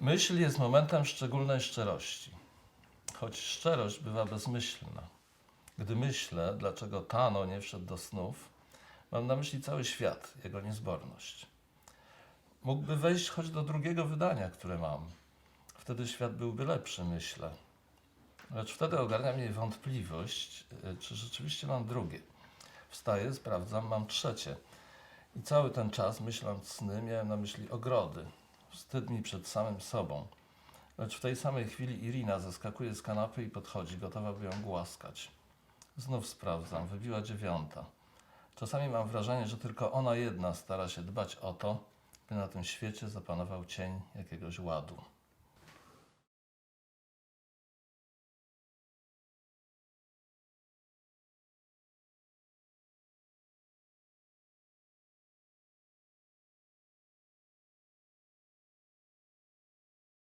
Myśl jest momentem szczególnej szczerości, choć szczerość bywa bezmyślna. Gdy myślę, dlaczego Tano nie wszedł do snów, mam na myśli cały świat, jego niezborność. Mógłby wejść choć do drugiego wydania, które mam. Wtedy świat byłby lepszy, myślę. Lecz wtedy ogarnia mnie wątpliwość, y, czy rzeczywiście mam drugie. Wstaję, sprawdzam, mam trzecie. I cały ten czas, myśląc sny, miałem na myśli ogrody. Wstyd mi przed samym sobą. Lecz w tej samej chwili Irina zeskakuje z kanapy i podchodzi, gotowa by ją głaskać. Znów sprawdzam, wybiła dziewiąta. Czasami mam wrażenie, że tylko ona jedna stara się dbać o to, by na tym świecie zapanował cień jakiegoś ładu.